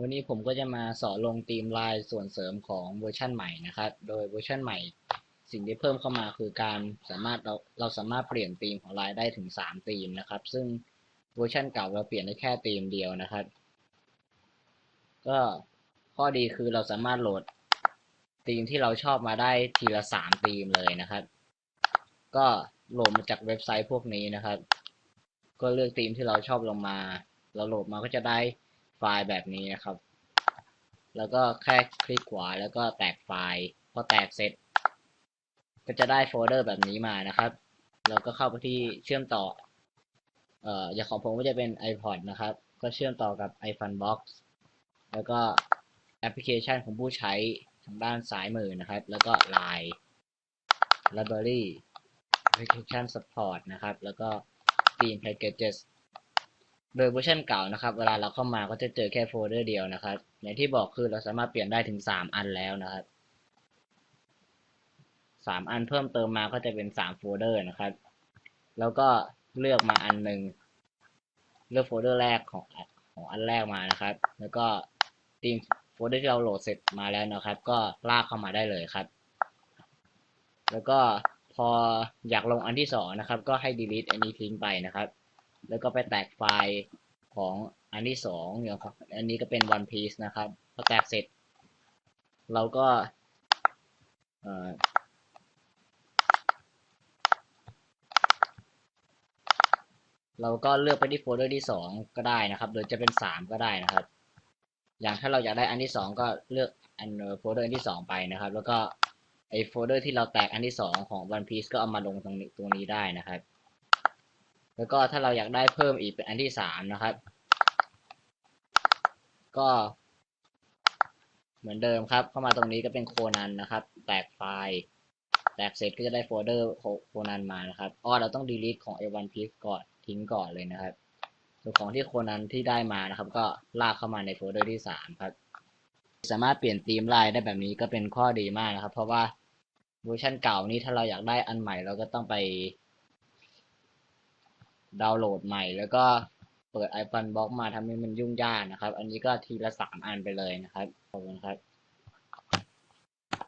วันนี้ผมก็จะมาสอนลงธีมลายส่วนเสริมของเวอร์ชันใหม่นะครับ โดยเวอร์ชันใหม่ สิ่งที่เพิ่มเข้ามาคือการสามารถเราเราสามารถเปลี่ยนธีมของลายได้ถึง3ธีมนะครับ ซึ่งเวอร์ชันเก่าเราเปลี่ยนได้แค่ธีมเดียวนะครับ ก็ข้อดีคือเราสามารถโหลดธีมที่เราชอบมาได้ทีละ3ธีมเลยนะครับ ก็โหลดมาจากเว็บไซต์พวกนี้นะครับ ก็เลือกธีมที่เราชอบลงมาเราโหลดมาก็จะได้ ไฟล์แบบนี้นะครับ แล้วก็แค่คลิกขวาแล้วก็แตกไฟล์ พอแตกเสร็จ ก็จะได้โฟลเดอร์แบบนี้มานะครับ เราก็เข้าไปที่เชื่อมต่อ เอ่อ อย่างของผมก็จะเป็น iPod นะครับ ก็เชื่อมต่อกับ iFunbox แล้วก็แอปพลิเคชันของผู้ใช้ทางด้านซ้ายมือนะครับ แล้วก็ Line Library Application Support นะครับ แล้วก็ Theme Packages โดยเวอร์ชันเก่านะครับ เวลาเราเข้ามาก็จะเจอแค่โฟลเดอร์เดียวนะครับ อย่างที่บอกคือเราสามารถเปลี่ยนได้ถึง 3 อันแล้วนะครับ 3 อันเพิ่มเติมมาก็จะเป็น 3 โฟลเดอร์นะครับ แล้วก็เลือกมาอันหนึ่งเลือกโฟลเดอร์แรกของของอันแรกมานะครับ แล้วก็ทีมโฟลเดอร์ที่เราโหลดเสร็จมาแล้วนะครับ ก็ลากเข้ามาได้เลยครับ แล้วก็พออยากลงอันที่สองนะครับ ก็ให้ delete อันนี้ทิ้งไปนะครับ แล้วก็ไปแตกไฟล์ของอันที่สองอย่างของอันนี้ก็เป็น one piece นะครับ พอแตกเสร็จ เราก็เราก็เลือกไปที่โฟลเดอร์ที่สองก็ได้นะครับ โดยจะเป็นสามก็ได้นะครับ อย่างถ้าเราอยากได้อันที่สองก็เลือกอันโฟลเดอร์ที่สองไปนะครับ แล้วก็ไอโฟลเดอร์ที่เราแตกอันที่สองของ one piece ก็เอามาลงตรงนี้ตรงนี้ได้นะครับ แล้วก็ถ้าเราอยากได้เพิ่มอีกเป็นอันที่สามนะครับ ก็เหมือนเดิมครับ เข้ามาตรงนี้ก็เป็นโคนันนะครับ แตกไฟล์แตกเสร็จก็จะได้โฟลเดอร์โคนันมานะครับอ้อเราต้อง delete ของ A1 piece ก่อนทิ้งก่อนเลยนะครับส่วนของที่โคนันที่ได้มานะครับ ก็ลากเข้ามาในโฟลเดอร์ที่สามครับ สามารถเปลี่ยนธีมไลายได้แบบนี้ก็เป็นข้อดีมากนะครับ เพราะว่าเวอร์ชันเก่านี้ถ้าเราอยากได้อันใหม่เราก็ต้องไป ดาวน์โหลดใหม่ แล้วก็เปิด iPhone Box มาทำให้มันยุ่งยากนะครับ อันนี้ก็ทีละสามอันไปเลยนะครับ ขอบคุณครับ